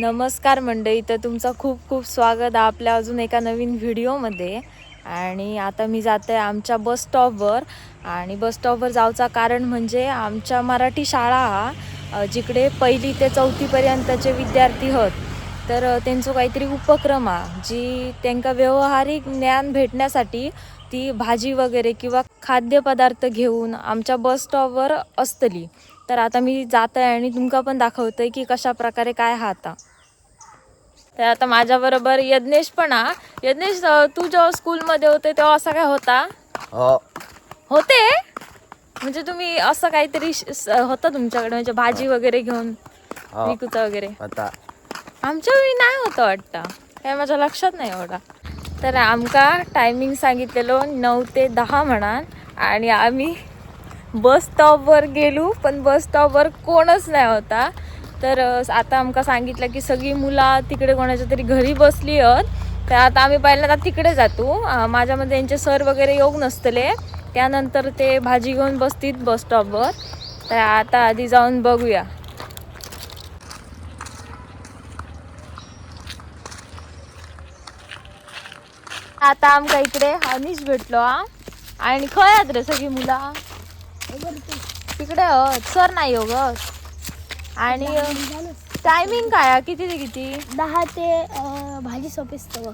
नमस्कार मंडळी तर तुमचं खूप खूप स्वागत आहे आपल्या अजून एका नवीन व्हिडिओमध्ये. आणि आता मी जाते आमच्या बस स्टॉपवर. आणि बस स्टॉपवर जाऊचं कारण म्हणजे आमच्या मराठी शाळा हा जिकडे पहिली ते चौथीपर्यंतचे विद्यार्थी होत तर त्यांचं त्यांचो काहीतरी उपक्रम हा जी त्यांका व्यवहारिक ज्ञान भेटण्यासाठी ती भाजी वगैरे किंवा खाद्यपदार्थ घेऊन आमच्या बस स्टॉपवर असतली. तर आता मी जात आहे आणि तुमका पण दाखवतंय की कशा प्रकारे काय हा आता. तर आता माझ्याबरोबर यज्ञेश पण हा यज्ञेश तू जेव्हा स्कूलमध्ये होते तेव्हा असा काय होता? हो. होते? म्हणजे तुम्ही असं काहीतरी होतं तुमच्याकडे? म्हणजे भाजी वगैरे घेऊन हो. विकूचं वगैरे? आमच्या वेळी नाही होतं वाटतं. काय माझ्या लक्षात नाही एवढा. तर आमका टायमिंग सांगितलेलो नऊ ते दहा म्हणा आणि आम्ही बस स्टॉपवर गेलो पण बस स्टॉपवर कोणच नाही होता. तर आता आमका सांगितलं की सगळी मुलं तिकडे कोणाच्या तरी घरी बसली आहेत. तर आता आम्ही पहिल्यांदा तिकडे जातो. माझ्यामध्ये यांचे सर वगैरे योग नसतले. त्यानंतर ते भाजी घेऊन बसतील बस स्टॉपवर. तर आता आधी जाऊन बघूया. आता आमका इकडे अनिश भेटलो आणि खय आहेत रे सगळी मुला. तिकडे हत सर नाही हो ग. आणि टायमिंग काय हा? किती ते किती? दहा ते अं, भाजी सोपिस्त बघ.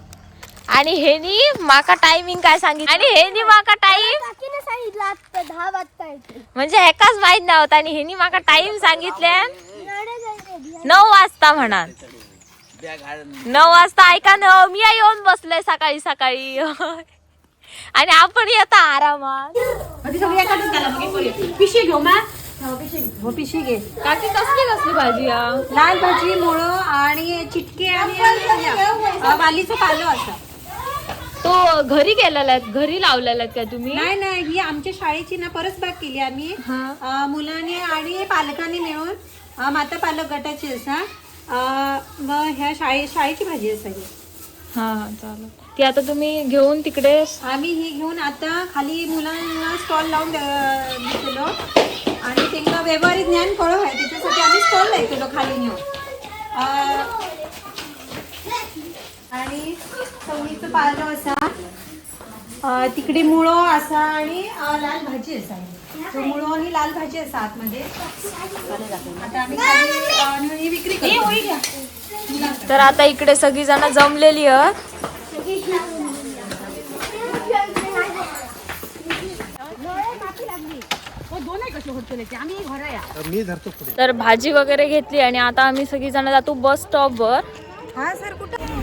आणि हेनी माका टायमिंग काय सांगितलं? आणि हेनी माका टाइम काकीने सांगितलं आता दहा वाजता येते. म्हणजे एकाच माहीत नाही होता आणि हेनी माका टाइम सांगितले नऊ वाजता म्हणा नऊ वाजता ऐका न मी येऊन बसले सकाळी सकाळी. आणि आपण येता आरामात. पिशी घेऊ मा हो पिशी घे. काकी कसली कसली भाजी हा? लाल भाजी मुळं आणि चिटके आणि अ, वालीचं पालं असं. तो घरी गेलेला आहेत घरी लावलेला आहेत का तुम्ही? नाही नाही ही आमच्या शाळेची ना परसबाग केली आम्ही. अ, मुलांनी आणि पालकांनी मिळून अ, माता पालक गटाची असा अ, मग ह्या शाळे शाळेची भाजी असावी. हा हा चालेल. ती आता तुम्ही घेऊन तिकडे आम्ही ही घेऊन आता खाली मुलांना स्टॉल लावून दिलेलो आणि त्यांना व्यवहारिक ज्ञान कळव आहे त्याच्यासाठी आम्ही स्टॉल लावलेलो खाली नेऊन. आणि चवळीचं पालं असा. तिकडे मुळो असा आणि लाल भाजी असा. मुळो आणि लाल भाजी असा आतमध्ये. आता आम्ही विक्री तर आता इकडे सगळी जण जमलेली आहेत. तर भाजी वगैरे घेतली आणि आता आम्ही सगळी जण जातो बस स्टॉपवर. हा सर कुठं?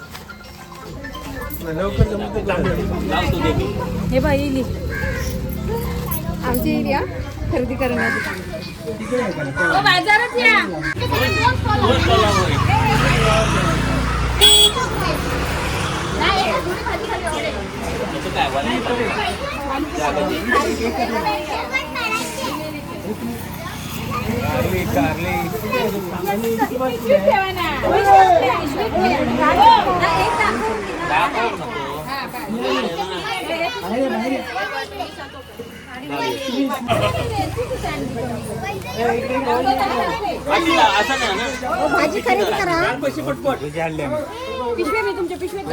हे बाई इली आमची एरिया खरेदी करण्याची. भाजी खरेदी करा. पिशवी मी तुमच्या पिशवीत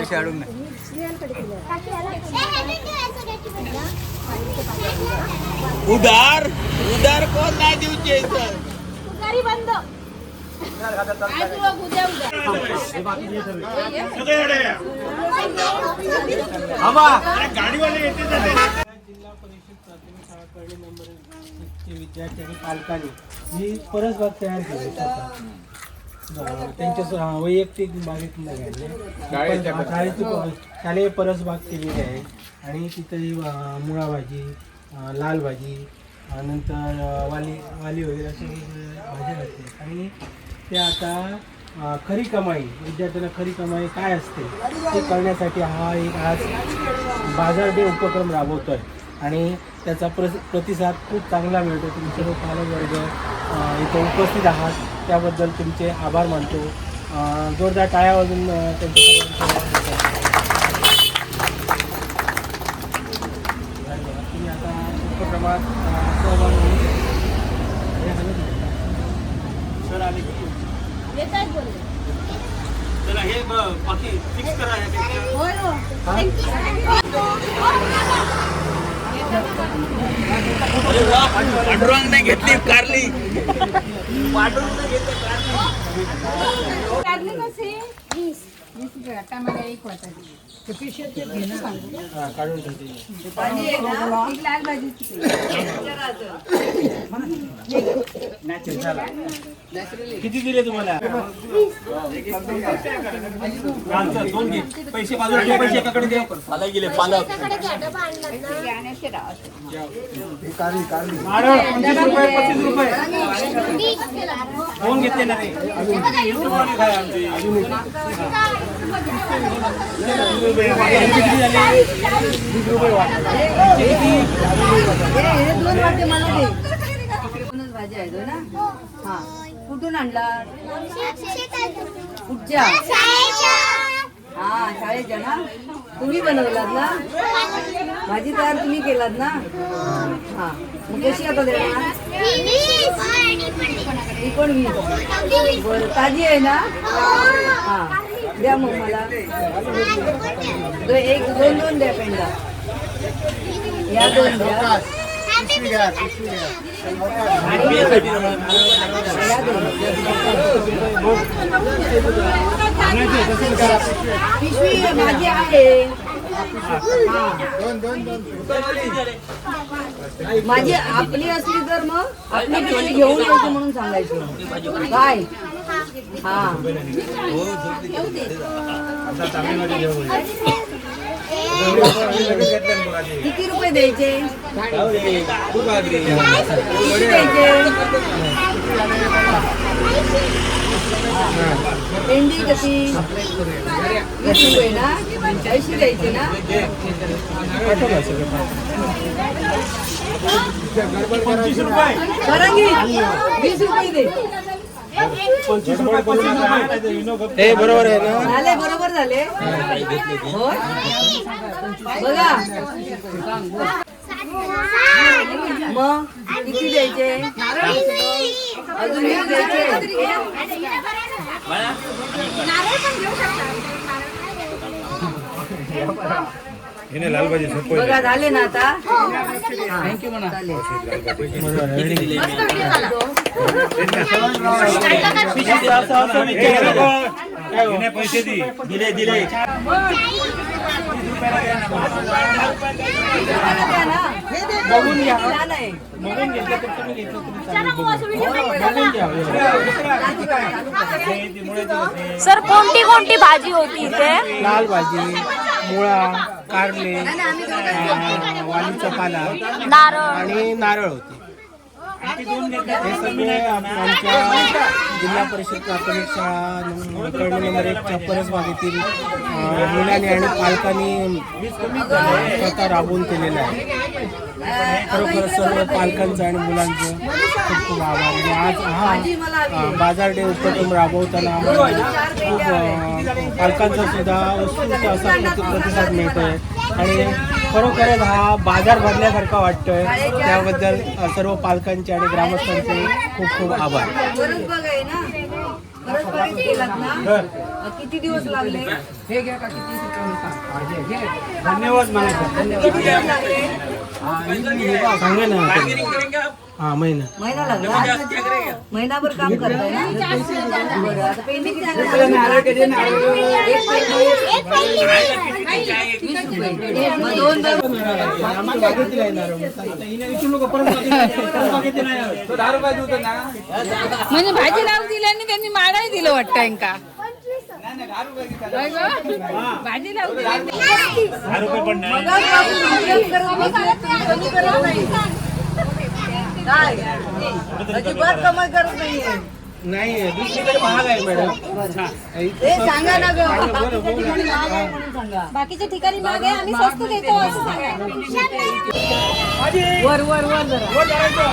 उधार? उधार कोण नाही देऊचे सर? गाडी बंद. काय तुला उद्या उद्या जिल्हा परिषद प्राथमिक शाळा कळणी नंबर चे विद्यार्थी आणि पालकांनी ही परसबाग तयार केली त्यांच्या वैयक्तिक शाळेची प- शालेय परसबाग केलेली आहे. आणि तिथे मुळा भाजी लाल भाजी नंतर वाली वाली वगैरे असे भाज्या असते आणि ते आता खरी कमाई विद्यार्थ्यांना खरी कमाई काय असते ते करण्यासाठी हा एक आज बाजार डे उपक्रम राबवतो आहे आणि त्याचा प्र प्रतिसाद खूप चांगला मिळतो तुम्ही सर्व वर्ग इथं उपस्थित आहात. त्याबद्दल तुमचे आभार मानतो. जोरदार टाळ्या वाजून त्यांच्या धन्यवाद. तुम्ही आता उपक्रमात सर आले की येत चला हे बाकी फिक्स करा पांडुरंग नाही घेतली कारली पांडुरंग नाही घेतली कारली एक कशी हां काढून ठेवते किती दिले तुम्हाला? दोन घे. पैसे बाजूला ठेव, पैसे एकाकडे दे. मला गेले पालक नारळ पंचवीस रुपये पस्तीस रुपये. दोन घेतले ना रे. अजून एक. भाजी आहे ना हा कुठून आणला? कुठच्या हा शाळेच्या ना तुम्ही बनवलात ना भाजी तयार तुम्ही केलात ना हा मग कशी आता देणार ती पण मी बरं ताजी आहे ना हा द्या मग मला. दो- एक दोन दोन द्या पेंडा. या दोन द्या. या दोन पिशवी माझी आहे. माझी आपली असली तर मग आपली पिशवी घेऊन यायची म्हणून सांगायची. काय? किती रुपये द्यायचे? भेंडी कशी? वीस रुपये ना ऐंशी द्यायचे ना? करंगी वीस रुपये दे. हे बरोबर आहे ना? झाले. बरोबर झाले. होय? बघा. मग किती द्यायचे? अजून द्यायचे. बघा झाले ना आता? थँक्यू म्हणा. पैसे दिले दिले बघून घ्या नाही बघून घेतलं तर तुम्ही घेतलं तरी चालेल बघून घ्या सर कोणती कोणती भाजी होती इथे? लाल भाजी मुळा कारले अं, वालीचा पाला नारळ. आणि नारळ होते. हे सगळे आमच्या जिल्हा परिषद प्राथमिक शाळा नं- नंबर एकच्या परसबागेतील मुलांनी आणि पालकांनी स्वतः राबवून केलेलं आहे. खरोखर सर्व पालकांचं आणि मुलांचं खूप खूप आभार. आणि आज हा बाजार डे उपक्रम राबवताना आम्हाला खूप पालकांचा सुद्धा उत्स्फूर्त असा प्रति- प्रतिसाद मिळतोय. आणि खरोखरच हा बाजार भरल्यासारखा वाटतोय. त्याबद्दल सर्व पालकांचे आणि ग्रामस्थांचे खूप खूप आभार. किती धन्यवाद म्हणायचं किती दिवस लागले? सांगा ना. हा महिना. महिना लागला. महिनाभर काम करताय ना? बरं म्हणजे भाजी लावून दिली आणि त्यांनी माळाही दिलं वाटतं यांका भाजी लावून दिली. अजिबात कमाई करत नाहीये. नाही दुसरीकडे महाग आहे मॅडम ते सांगा ना ग. बाकीच्या ठिकाणी मागे आम्ही स्वस्त देतो असं सांगा वर वर वर जरा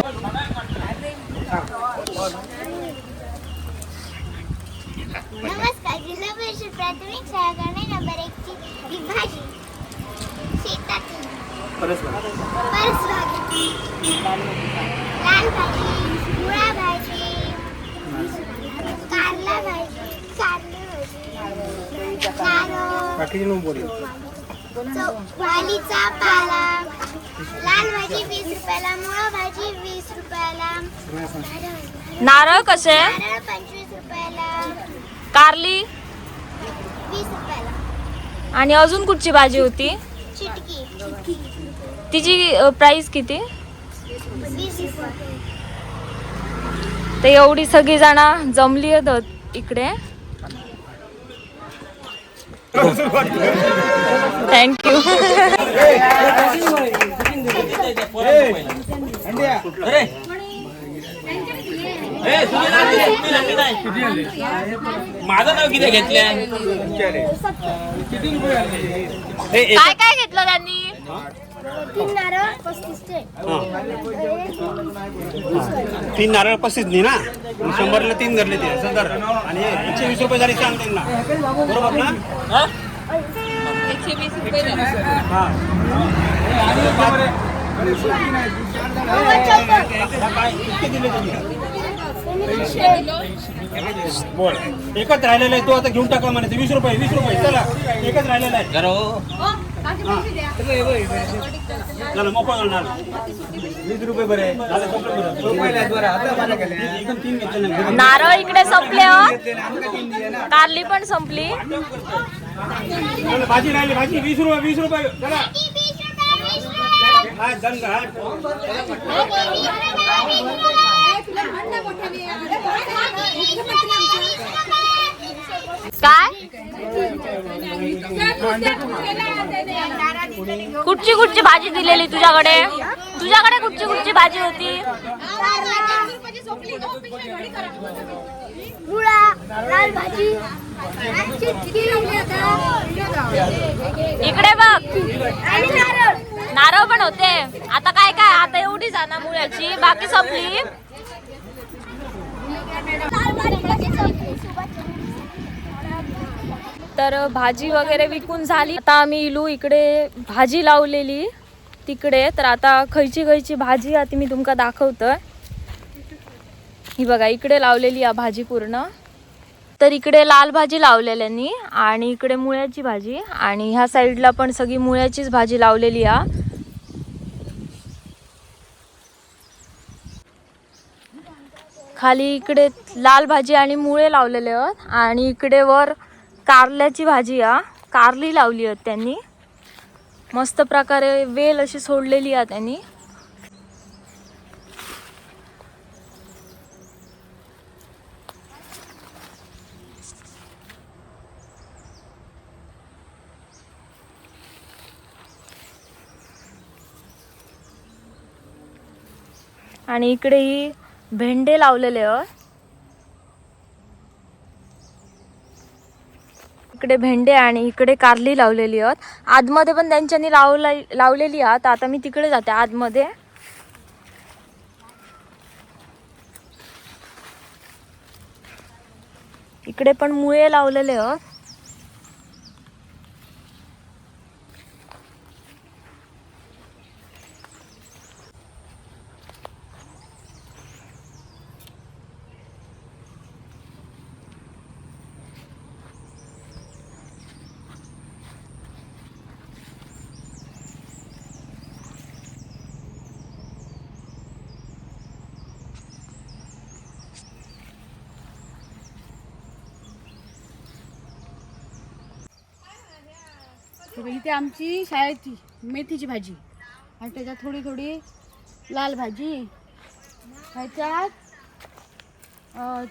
नमस्कार जिल्हा परिषद प्राथमिक शाळा करणे नंबर एक ची विभाजी भाजी शेतातील परसभागी लाल भाजी मुळा भाजी कारला भाजी कारली भाजी नारळ बाकीचे नको बोलू. वालीचा पाला लाल भाजी वीस रुपयाला मुळा भाजी रुपयाला. नारळ कसे? नारळ पंचवीस रुपयाला. कारली? वीस रुपयाला. आणि अजून कुठची भाजी होती? तिची प्राइस किती? तर एवढी सगळी जण जमली आहेत इकडे. थँक्यू ए, सुनीला दिले, सुनीला नाही. माझं नाव किती घेतल्या काय काय घेतलं त्यांनी तीन नारळ पस्तीसचे तीन नारळ पस्तीस नाही ना मग शंभरला तीन धरले ते असं धर आणि एकशे वीस रुपये झाली सांग त्यांना बरोबर ना एकशे वीस रुपये दिले बोल. एकच राहिलेलं आहे तो आता घेऊन टाका म्हणे वीस रुपये वीस रुपये चला. एकच राहिलेला आहे. हो. चला मोकळं जाणार वीस रुपये बरे. झालं, संपलं बरं. एकदम तीन घेतले ना. नारळ इकडे संपले हो. कारली पण संपली. भाजी राहिली भाजी. वीस रुपये वीस रुपये. चला. हा काय? कुठची कुठची भाजी दिलेली तुझ्याकडे? तुझ्याकडे कुठची कुठची भाजी होती? लाल भाजी इकडे बघ. नारळ. पण होते. आता काय काय? आता एवढी जाणार मुळ्याची. बाकी संपली. तर भाजी वगैरे विकून झाली. आता आम्ही इलू इकडे भाजी लावलेली तिकडे. तर आता खयची खयची भाजी आता मी तुमका दाखवतोय. ही बघा इकडे लावलेली आहे भाजी पूर्ण. तर इकडे लाल भाजी लावलेल्यांनी आणि इकडे मुळ्याची भाजी आणि ह्या साईडला पण सगळी मुळ्याचीच भाजी लावलेली आहे खाली इकडे लाल भाजी आणि मुळे लावलेले आहेत. आणि इकडे वर कारल्याची भाजी आ कारली लावली आहेत त्यांनी. मस्त प्रकारे वेल अशी सोडलेली आहे त्यांनी. आणि इकडे ही भेंडे लावलेले अ इकडे भेंडे आणि इकडे कारली लावलेली आहेत. आतमध्ये पण त्यांच्यानी लावला लावलेली आहात. आता मी तिकडे जाते आतमध्ये. इकडे पण मुळे लावलेले आहेत. इथे आमची शाळेची मेथीची भाजी. आणि त्याच्यात थोडी थोडी लाल भाजी. ह्याच्यात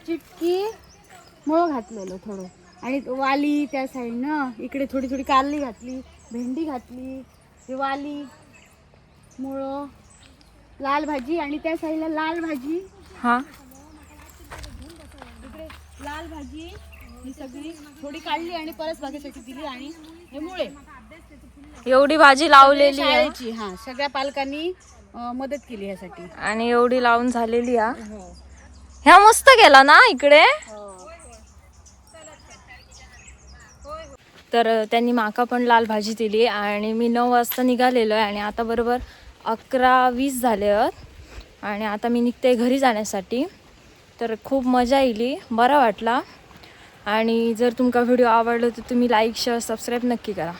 चिटकी मुळं घातलेलं थोडं. आणि वाली त्या साईडनं इकडे थोडी थोडी कारली घातली भेंडी घातली हे वाली मुळं लाल भाजी आणि त्या साईडला लाल भाजी. हा. इकडे लाल भाजी ही सगळी थोडी काढली आणि परत बागेसाठी दिली आणि हे मुळे. एवढी भाजी लावलेली आहे. शाळेची हा सगळ्या पालकांनी अं, मदत केली यासाठी आणि एवढी लावून झालेली हा. ह्या मस्त गेला ना इकडे? तर त्यांनी माका पण लाल भाजी दिली आणि मी नऊ वाजता निघालेलो आहे आणि आता बरोबर अकरा वीस झाले आहेत. आणि आता मी निघते घरी जाण्यासाठी. तर खूप मजा येईल बरा वाटला. आणि जर तुमका व्हिडिओ आवडला तर तुम्ही लाईक शेअर सबस्क्राईब नक्की करा.